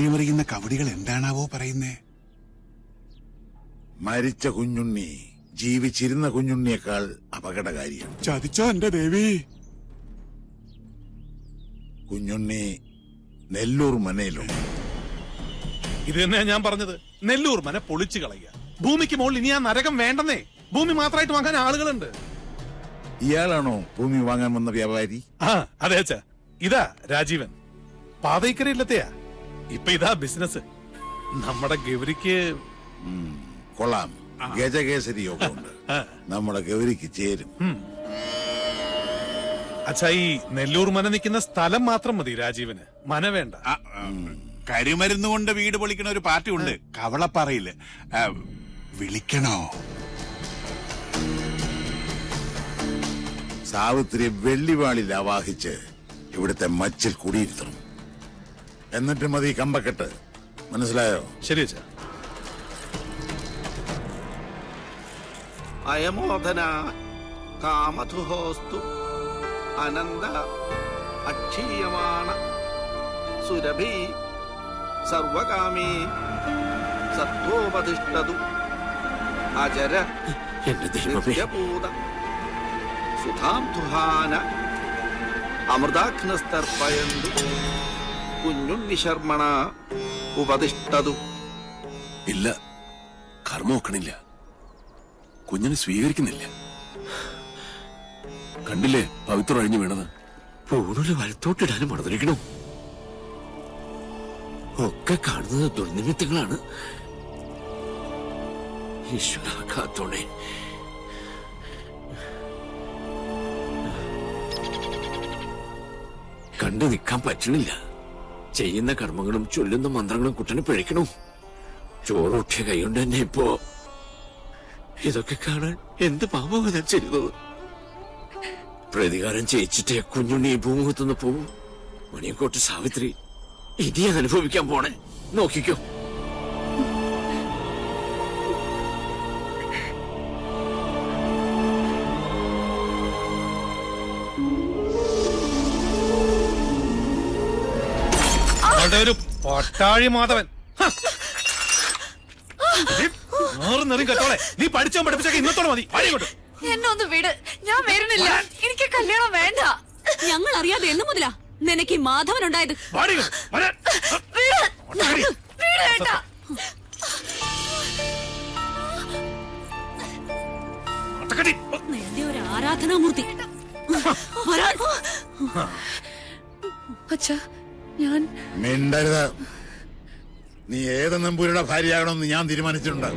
കാര്യമറിയുന്ന കവടികൾ എന്താണാവോ പറയുന്നേ? മരിച്ച കുഞ്ഞുണ്ണി ജീവിച്ചിരുന്ന കുഞ്ഞുണ്ണിയേക്കാൾ അപകടകാരിയാണ്. ചതിച്ചോ എന്റെ ദേവി? കുഞ്ഞുണ്ണി നെല്ലൂർ മനയിലുണ്ട് ഇത് തന്നെയാ ഞാൻ പറഞ്ഞത്. നെല്ലൂർ മന പൊളിച്ചു കളയുക. ഭൂമിക്ക് മുകളിൽ ഇനി ആ നരകം വേണ്ടെന്നേ. ഭൂമി മാത്രമായിട്ട് വാങ്ങാൻ ആളുകളുണ്ട്. ഇയാളാണോ ഭൂമി വാങ്ങാൻ വന്ന വ്യാപാരി? ആ അതെ അച്ഛാ. ഇതാ രാജീവൻ. പാതയ്ക്കരയില്ലത്തെയാ ഇപ്പൊ ഇതാ ബിസിനസ് നമ്മുടെ ഗൗരിക്ക് കൊള്ളാം. ഗജകേസരി യോഗമുണ്ട്. നമ്മുടെ ഗൗരിക്ക് ചേരും. അച്ഛാ ഈ നെല്ലൂർ മന നിൽക്കുന്ന സ്ഥലം മാത്രം മതി രാജീവന്. മന വേണ്ട. കരിമരുന്ന് കൊണ്ട് വീട് പൊളിക്കണ ഒരു പാർട്ടി ഉണ്ട്. കവളപ്പാറയിൽ വിളിക്കണോ? സാവിത്രി വെള്ളിവാളിൽ ആവാഹിച്ച് ഇവിടുത്തെ മച്ചിൽ കുടിയിരുത്തണം. എന്നിട്ട് മതി കമ്പക്കെട്ട്. മനസ്സിലായോ? ശരി അച്ഛാ. അയമോദന കാമധുഹോസ്തു അനന്ത അക്ഷീയമാണ സുരഭി സർവകാമീ സത്വോപതിഷ്ഠതു അജര നിത്യഭൂത സുധാം തുഹാന അമൃതാഗ്നസ്തർപ്പയന്തു. കുഞ്ഞുണ്ണി ശർമ്മണ ഉപതിഷ്ഠതു. ഇല്ല കർമ്മ വെക്കണില്ല കുഞ്ഞിനെ സ്വീകരിക്കുന്നില്ല. കണ്ടില്ലേ പവിത്രം അഴിഞ്ഞു വീണത്? പൂണൂൽ വലത്തോട്ടിടാനും മണതിരിക്കണം ഒക്കെ കാണുന്നത് ദുർനിമിത്തങ്ങളാണ്. ഈശ്വര കാത്തോണേ കണ്ടു നിൽക്കാൻ പറ്റണില്ല. ചെയ്യുന്ന കർമ്മങ്ങളും ചൊല്ലുന്ന മന്ത്രങ്ങളും കുട്ടനെ പിഴയ്ക്കണു? ചോറൂട്ടിയ കൈകൊണ്ട് തന്നെ ഇപ്പോ ഇതൊക്കെ കാണാൻ എന്ത് പാപമാണ് ഞാൻ ചെയ്തത് പ്രതികാരം ചെയ്യിച്ചിട്ടേ കുഞ്ഞുണ്ണി ഭൂമുഖത്തുനിന്ന് പോവും. മണിയക്കോട്ട് സാവിത്രി ഇനി അനുഭവിക്കാൻ പോണേ. നോക്കിക്കോ. ഒരു പട്ടാഴി മാധവൻ. ഹ. നീ മാറി നെറിയും കെട്ടോളെ. നീ പഠിച്ചോ പഠിപ്പിച്ചൊക്കെ ഇന്നത്തോടെ മതി. എന്നെ ഒന്ന് വിട്. ഞാൻ വരുന്നില്ല. എനിക്ക് കല്യാണം വേണ്ട. ഞങ്ങൾ അറിയാതെ എന്ന് മുതലാ നിനക്ക് ഈ മാധവൻ ഉണ്ടായത്. നമ്പൂരിയുടെ ഭാര്യയാകണമെന്ന് ഞാൻ തീരുമാനിച്ചിട്ടുണ്ട്.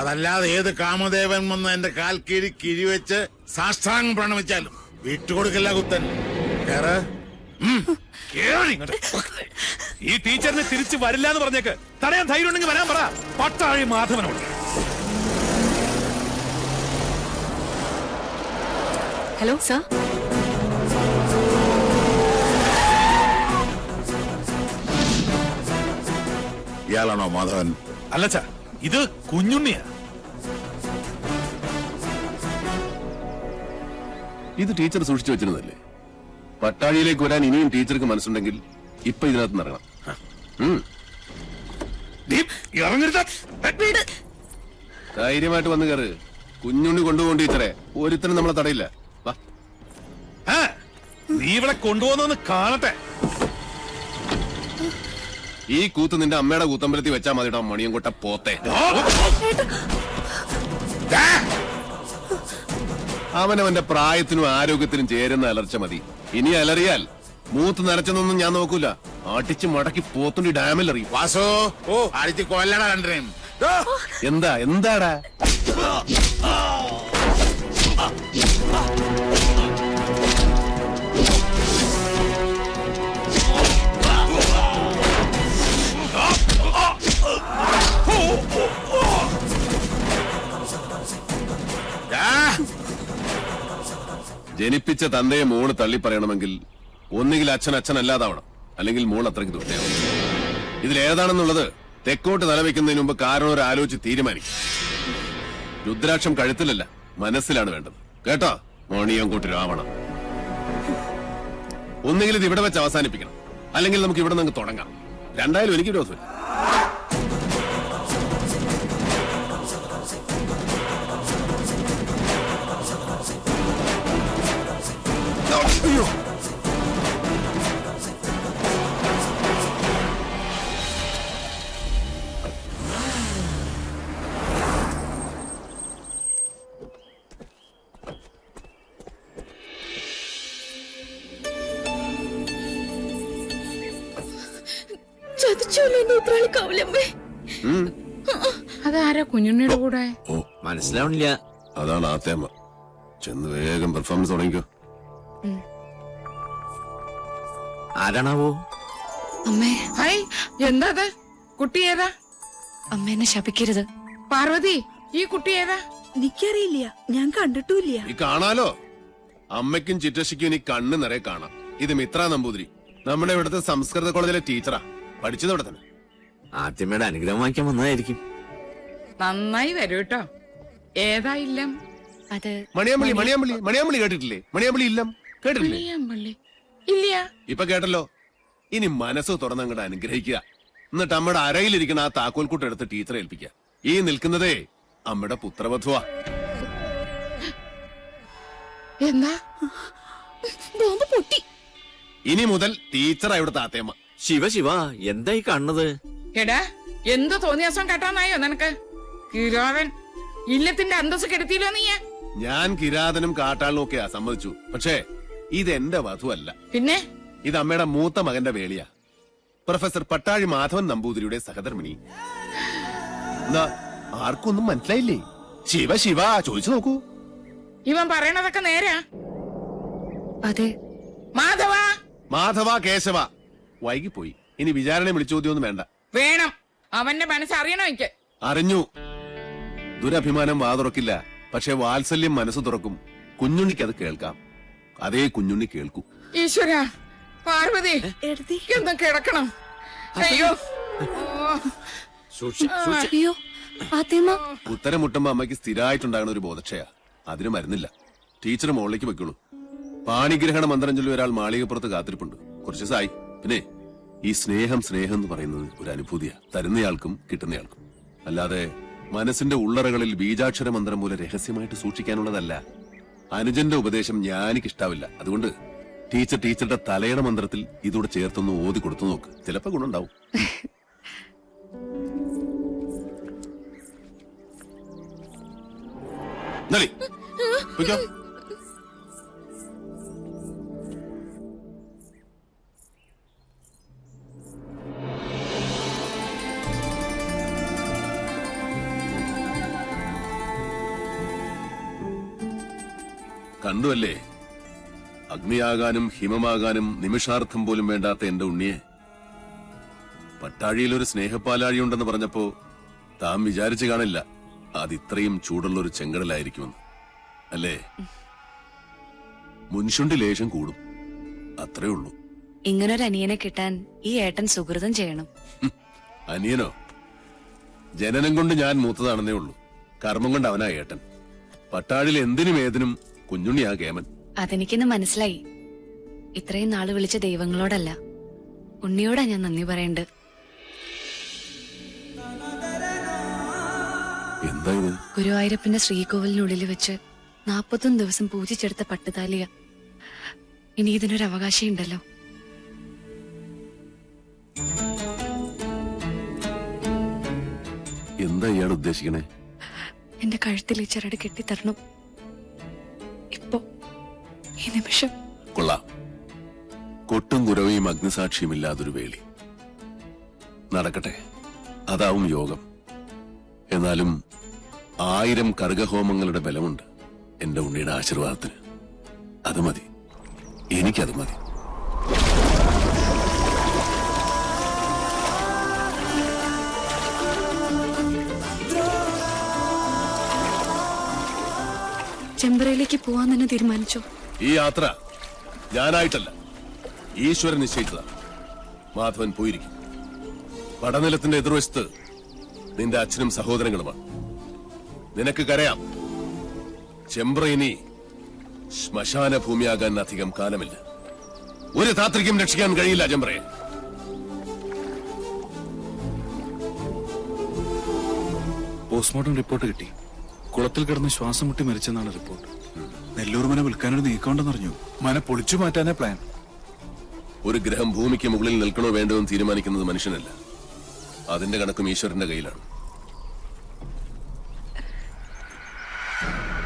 അതല്ലാതെ ഏത് കാമദേവൻ വന്ന് എന്റെ കാൽ കീഴി കിഴിവെച്ച് സാഷ്ടാംഗം പ്രണമിച്ചാലും വിട്ടുകൊടുക്കില്ല കുത്തൻ. ഈ ടീച്ചറിന് തിരിച്ചു വരില്ല എന്ന് പറഞ്ഞേക്ക്. തടയാൻ ധൈര്യം ഉണ്ടെങ്കിൽ വരാൻ പറ. പട്ടാഴി മാധവനോട്. Hello sir. ഇയാളാണോ മാധവൻ? അല്ലച്ചാ ഇത് കുഞ്ഞുണ്ണിയാ. ഇത് ടീച്ചർ സൂക്ഷിച്ചു വെച്ചിരുന്നല്ലേ പട്ടാഴിയിലേക്ക് വരാൻ ഇനിയും ടീച്ചർക്ക് മനസ്സുണ്ടെങ്കിൽ ഇപ്പൊ ഇതിനകത്ത് നിറങ്ങണം ധൈര്യമായിട്ട് വന്നു കയറ്. കുഞ്ഞുണ്ണി കൊണ്ടുപോകും ടീച്ചറെ. ഒരുത്തനും നമ്മളെ തടയില്ല. വാ. ആ, നീ ഇവിടെ കൊണ്ടുപോകുന്ന കാണട്ടെ. ഈ കൂത്ത് നിന്റെ അമ്മയുടെ കൂത്തമ്പലത്തിൽ വെച്ചാ മതിട്ടോ മണിയും കൊട്ട പോത്തെ. അവനവന്റെ പ്രായത്തിനും ആരോഗ്യത്തിനും ചേരുന്ന അലർച്ച മതി. ഇനി അലറിയാൽ മൂത്ത് നരച്ചെന്നൊന്നും ഞാൻ നോക്കൂല. അടിച്ച് മടക്കി പോത്തുണ്ടി ഡാമിൽ എറിയും. വാസോ ഓ അടിച്ച് കൊല്ലടാ എന്താ എന്താടാ? ജനിപ്പിച്ച തന്തയെ മോൾ തള്ളി പറയണമെങ്കിൽ ഒന്നുകിൽ അച്ഛൻ അച്ഛനല്ലാതാവണം. അല്ലെങ്കിൽ മോൾ അത്രയ്ക്ക് ദുഷ്ടയാവും ഇതിലേതാണെന്നുള്ളത് തെക്കോട്ട് തലവെക്കുന്നതിന് മുമ്പ് കാരണം ഒരു ആലോചിച്ച് തീരുമാനിക്കും. രുദ്രാക്ഷം കഴുത്തിലല്ല മനസ്സിലാണ് വേണ്ടത്. കേട്ടോ? മോണിയങ്കോട്ട് രാവണം. ഒന്നുകിൽ ഇത് ഇവിടെ വെച്ച് അവസാനിപ്പിക്കണം. അല്ലെങ്കിൽ നമുക്ക് ഇവിടെ നിന്ന് തുടങ്ങാം. രണ്ടായാലും എനിക്ക് വിരോധമില്ല. അതാരാ കുഞ്ഞുണ്ണിയുടെ കൂടെ? ഓ മനസ്സിലാവണില്ല. അതാണ് ആ തേമ. ചെന്ന് വേഗം പെർഫോമൻസ് തുടങ്ങിക്കോ. ആരാണാവോ? അമ്മേ. ഹൈ എന്താ അത് കുട്ടി ഏതാ? അമ്മ എന്നെ ശപിക്കരുത്. പാർവതി ഈ കുട്ടി ഏതാ? എനിക്കറിയില്ല. ഞാൻ കണ്ടിട്ടില്ല ഈ കാണാലോ? അമ്മയ്ക്കും ചിറ്റശിക്കും ഇനി കണ്ണ് നിറയെ കാണാം. ഇത് മിത്ര നമ്പൂതിരി. നമ്മുടെ ഇവിടുത്തെ സംസ്കൃത കോളേജിലെ ടീച്ചറാ. പഠിച്ചത് ഇവിടെ തന്നെ അനുഗ്രഹം വാങ്ങിക്കാൻ വന്നതായിരിക്കും. നന്നായി വരൂ കേട്ടോ ഏതായില്ലം ഇല്ലം? അത് മണിയാമ്പള്ളി മണിയാമ്പള്ളി മണിയാമ്പള്ളി കേട്ടിട്ടില്ലേ? മണിയാമ്പള്ളി ഇല്ലം കേട്ടിട്ടില്ലേ? മണിയമ്പള്ളി ഇല്ല. ഇപ്പൊ കേട്ടല്ലോ. ഇനി മനസ്സ് തുറന്ന് അങ്ങോട്ട് അനുഗ്രഹിക്കുക. എന്നിട്ട് അമ്മയുടെ അരയിലിരിക്കുന്ന ആ താക്കോൽക്കൂട്ട് എടുത്ത് ടീച്ചറെ ഏൽപ്പിക്കുക. ഈ നിൽക്കുന്നതേ അമ്മയുടെ പുത്രവധുവാ. എന്താ? പൊട്ടി. ഇനി മുതൽ ടീച്ചറാ ഇവിടുത്തെ ആത്തേമ്മ. ശിവ ശിവ എന്തായി കാണുന്നത്? എടാ എന്ത് തോന്നിയാസം കേട്ടാന്നായോ നിനക്ക്? കിരാതൻ ഇല്ലത്തിന്റെ അന്തസ് കെടുത്തിയില്ലോ നീ. ഞാൻ കിരാതനും കാട്ടാളും ഒക്കെയാ സമ്മതിച്ചു. പക്ഷേ ഇത് എന്റെ വധുവല്ല പിന്നെ? ഇത് അമ്മയുടെ മൂത്ത മകന്റെ വേളിയാ പ്രൊഫസർ പട്ടാഴി മാധവൻ നമ്പൂതിരിയുടെ സഹധർമ്മിണി. ആർക്കൊന്നും മനസ്സിലായില്ലേ? ശിവ ശിവ ചോദിച്ചു നോക്കൂ. ഇവൻ പറയണതൊക്കെ നേരാ. അതെ. മാധവ! മാധവ കേശവ. വൈകിപ്പോയി. ഇനി വിചാരണ വിളിച്ചോദ്യമൊന്നും വേണ്ട. വേണം. അവന്റെ മനസ്സ് അറിയണോ എനിക്ക്. അറിഞ്ഞു. ദുരഭിമാനം വാതുറക്കില്ല. പക്ഷെ വാത്സല്യം മനസ്സ് തുറക്കും. കുഞ്ഞുണ്ണിക്ക് അത് കേൾക്കാം. അതേ കുഞ്ഞുണ്ണി കേൾക്കൂ. ഈശ്വര പാർവതി ഒന്ന് കിടക്കണം? അയ്യോ. അയ്യോ ഉത്തരം മുട്ടുമ്പോ അമ്മയ്ക്ക് സ്ഥിരമായിട്ടുണ്ടാകുന്ന ഒരു ബോധക്ഷയ. അതിന് മരുന്നില്ല. ടീച്ചർ മുകളിലേക്ക് വെക്കുള്ളൂ പാണിഗ്രഹണ മന്ത്രം ചൊല്ലി ഒരാൾ മാളികപ്പുറത്ത് കാത്തിരിപ്പുണ്ട്. കുറച്ച് സായി പിന്നെ ഈ സ്നേഹം സ്നേഹം എന്ന് പറയുന്നത് ഒരു അനുഭൂതിയാ. തരുന്നയാൾക്കും കിട്ടുന്നയാൾക്കും. അല്ലാതെ മനസ്സിന്റെ ഉള്ളറകളിൽ ബീജാക്ഷര മന്ത്രം പോലെ രഹസ്യമായിട്ട് സൂക്ഷിക്കാനുള്ളതല്ല. അനുജന്റെ ഉപദേശം ഞാനിക്ക് ഇഷ്ടാവില്ല അതുകൊണ്ട് ടീച്ചർ ടീച്ചറുടെ തലയുടെ മന്ത്രത്തിൽ ഇതൂടെ ചേർത്തൊന്ന് ഓതി കൊടുത്തു നോക്ക്. ചിലപ്പോ ഗുണുണ്ടാവും നളി കണ്ടുവല്ലേ? അഗ്നിയാകാനും ഹിമമാകാനും നിമിഷാർത്ഥം പോലും വേണ്ടാത്ത എന്റെ ഉണ്ണിയെ. പട്ടാഴിയിൽ ഒരു സ്നേഹപ്പാലാഴിയുണ്ടെന്ന് പറഞ്ഞപ്പോ താൻ വിചാരിച്ചു കാണില്ല അത് ഇത്രയും ചൂടുള്ള ഒരു ചെങ്കടലായിരിക്കുമെന്ന്. അല്ലേ? മുൻഷുണ്ടി ലേശം കൂടും. അത്രേ ഉള്ളൂ. ഇങ്ങനൊരു അനിയനെ കിട്ടാൻ ഈ ഏട്ടൻ സുഹൃതം ചെയ്യണം. അനിയനോ? ജനനം കൊണ്ട് ഞാൻ മൂത്തതാണെന്നേ ഉള്ളൂ. കർമ്മം കൊണ്ട് അവനാ ഏട്ടൻ. പട്ടാഴിൽ എന്തിനും ഏതിനും കുഞ്ഞുണ്ണിയാ കേമൻ അതെനിക്കിന്ന് മനസ്സിലായി. ഇത്രയും നാൾ വിളിച്ച ദൈവങ്ങളോടല്ല. ഉണ്ണിയോടാ ഞാൻ നന്ദി പറയണ്ട് ഗുരുവായൂരപ്പന്റെ ശ്രീകോവിലിനുള്ളിൽ വെച്ച് നാപ്പത്തൊന്ന് ദിവസം പൂജിച്ചെടുത്ത പട്ടുതാലിയ ഇനി ഇതിനൊരു അവകാശമുണ്ടല്ലോ എന്താ ഇയാൾ ഉദ്ദേശിക്കണേ? എന്റെ കഴുത്തിൽ ഈ ചരട് കെട്ടിത്തരണം. ഈ നിമിഷം. കൊള്ളാം. കൊട്ടും കുരവയും അഗ്നിസാക്ഷിയുമില്ലാതൊരു വേളി. നടക്കട്ടെ. അതാവും യോഗം. എന്നാലും ആയിരം കർഗഹോമങ്ങളുടെ ബലമുണ്ട് എന്റെ ഉണ്ണിയുടെ ആശീർവാദത്തിന്. അത് മതി. എനിക്കത് മതി. ചെമ്പറയിലേക്ക് പോവാൻ തന്നെ തീരുമാനിച്ചോ? ഈ യാത്ര ഞാനായിട്ടല്ല. ഈശ്വരൻ നിശ്ചയിച്ചതാ. മാധവൻ പോയിരിക്കും. പടനിലത്തിന്റെ എതിർവശത്ത് നിന്റെ അച്ഛനും സഹോദരങ്ങളുമാണ്. നിനക്ക് കരയാം. ചെമ്പ്രയിനി ശ്മശാന ഭൂമിയാകാൻ അധികം കാലമില്ല. ഒരു താത്രിക്കും രക്ഷിക്കാൻ കഴിയില്ല ചെമ്പ്രയെ പോസ്റ്റ്മോർട്ടം റിപ്പോർട്ട് കിട്ടി. കുളത്തിൽ കിടന്ന് ശ്വാസം മുട്ടി മരിച്ചെന്നാണ് റിപ്പോർട്ട്. നെല്ലൂർ മന വിൽക്കാനൊരു നീക്കമുണ്ടെന്നറിഞ്ഞു മന പൊളിച്ചു മാറ്റാനേ പ്ലാൻ ഒരു ഗ്രഹം ഭൂമിക്ക് മുകളിൽ നിൽക്കണോ വേണ്ടോ എന്ന് തീരുമാനിക്കുന്നത് മനുഷ്യനല്ല. അതിന്റെ കണക്കും ഈശ്വരന്റെ കയ്യിലാണ്.